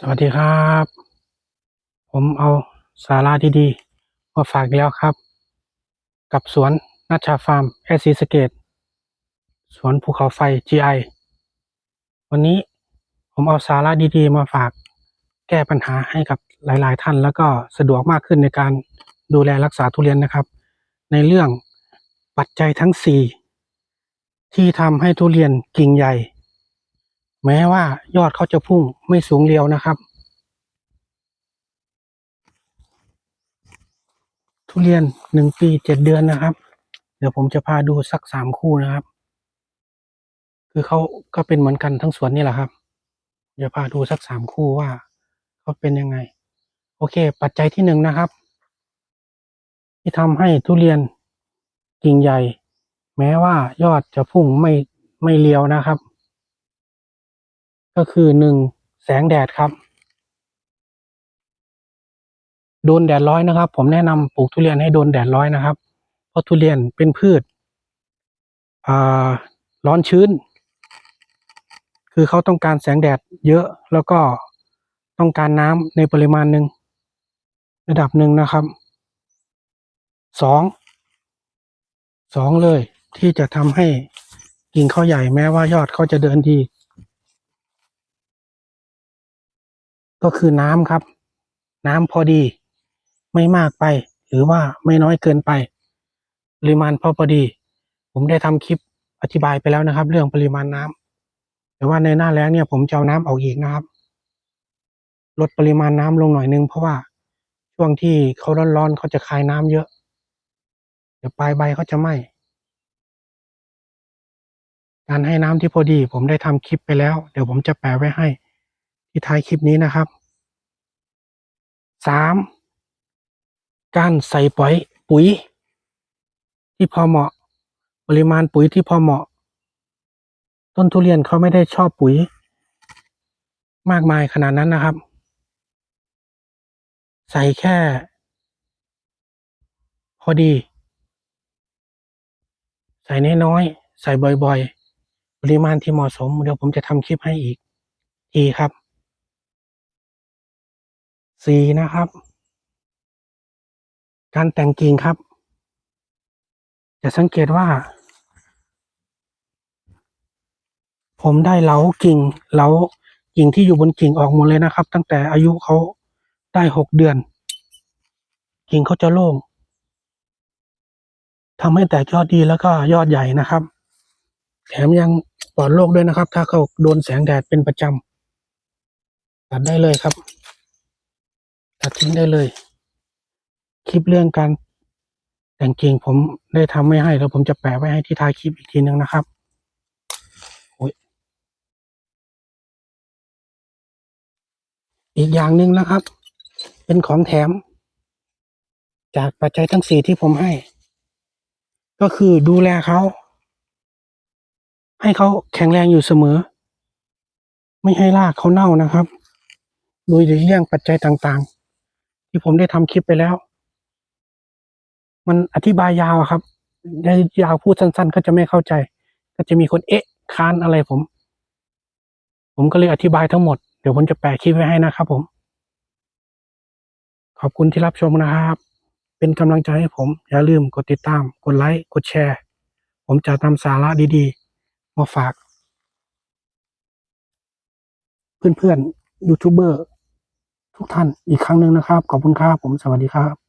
สวัสดีครับ ผมเอาสาระดีๆ มาฝากแล้วครับ กับสวนนัชชาฟาร์มแอซีสเกตสวนภูเขาไฟ GI วันนี้ผมเอาสาระดีๆ มาฝากแก้ปัญหาให้กับหลายๆท่าน แล้วก็สะดวกมากขึ้นในการดูแลรักษาทุเรียนนะครับ ในเรื่องปัจจัยทั้ง 4 ที่ทำให้ทุเรียนกิ่งใหญ่ แม้ว่ายอดเขาจะพุ่งไม่สูงเรียวนะครับ ทุเรียนหนึ่งปีเจ็ดเดือนนะครับ เดี๋ยวผมจะพาดูสักสามคู่นะครับ คือเขาก็เป็นเหมือนกันทั้งสวนนี่แหละครับ เดี๋ยวพาดูสักสามคู่ว่าเขาเป็นยังไง โอเค ปัจจัยที่หนึ่งนะครับ ที่ทำให้ทุเรียนกิ่งใหญ่ แม้ว่ายอดจะพุ่งไม่ไม่เรียวนะครับ ก็คือหนึ่งแสงแดดครับ โดนแดดร้อยนะครับ ผมแนะนำปลูกทุเรียนให้โดนแดดร้อยนะครับ เพราะทุเรียนเป็นพืชร้อนชื้น คือเขาต้องการแสงแดดเยอะแล้วก็ต้องการน้ำในปริมาณหนึ่งระดับหนึ่งนะครับสองสองเลยที่จะทำให้กิ่งเขาใหญ่แม้ว่ายอดเขาจะเดินดี ก็คือน้ำครับ น้ำพอดี ไม่มากไป หรือว่าไม่น้อยเกินไป ปริมาณพอพอดี ผมได้ทำคลิปอธิบายไปแล้วนะครับ เรื่องปริมาณน้ำแต่ว่าในหน้าแล้งเนี่ยผมจะเอาน้ำออกอีกนะครับ ลดปริมาณน้ำลงหน่อยนึงเพราะว่าช่วงที่เขาร้อนๆเขาจะคายน้ำเยอะ เดี๋ยวปลายใบเขาจะไหม้การให้น้ำที่พอดี ผมได้ทำคลิปไปแล้ว เดี๋ยวผมจะแปะไว้ให้ ที่ท้ายคลิปนี้นะครับสามการใส่ปุ๋ยปุ๋ย ที่พอเหมาะ ปริมาณปุ๋ยที่พอเหมาะ ต้นทุเรียนเขาไม่ได้ชอบปุ๋ย มากมายขนาดนั้นนะครับ ใส่แค่ พอดี ใส่น้อยๆใส่บ่อยๆ ปริมาณที่เหมาะสม เดี๋ยวผมจะทำคลิปให้อีกทีครับ สี่นะครับ การแต่งกิ่งครับ จะสังเกตว่า ผมได้เหลากิ่งเหลากิ่งที่อยู่บนกิ่งออกหมดเลยนะครับ ตั้งแต่อายุเขาได้หกเดือน กิ่งเขาจะโล่งทำให้แตกยอดดีแล้วก็ยอดใหญ่นะครับ แถมยังปลอดโรคด้วยนะครับ ถ้าเขาโดนแสงแดดเป็นประจำตัดได้เลยครับ ตัดทิ้งได้เลย คลิปเรื่องการแต่งกิ่งผมได้ทำไม่ให้แล้วผมจะแปะไว้ให้ที่ท้ายคลิปอีกทีนึงนะครับอีกอย่างหนึ่งนะครับ เป็นของแถม จากปัจจัยทั้งสี่ที่ผมให้ ก็คือดูแลเขา ให้เขาแข็งแรงอยู่เสมอ ไม่ให้รากเขาเน่านะครับ โดยเรื่องปัจจัยต่างๆ ที่ผมได้ทำคลิปไปแล้ว มันอธิบายยาวครับยาวพูดสั้น ๆ ก็จะไม่เข้าใจ ก็จะมีคนเอ๊ะค้านอะไรผม ผมก็เลยอธิบายทั้งหมด เดี๋ยวผมจะแปะคลิปไว้ให้นะครับผม ขอบคุณที่รับชมนะครับ เป็นกำลังใจให้ผม อย่าลืมกดติดตาม กดไลค์ กดแชร์ ผมจะนำสาระดีๆ มาฝาก เพื่อนๆยูทูบเบอร์ ทุกท่านอีกครั้งหนึ่งนะครับ ขอบคุณครับผมสวัสดีครับ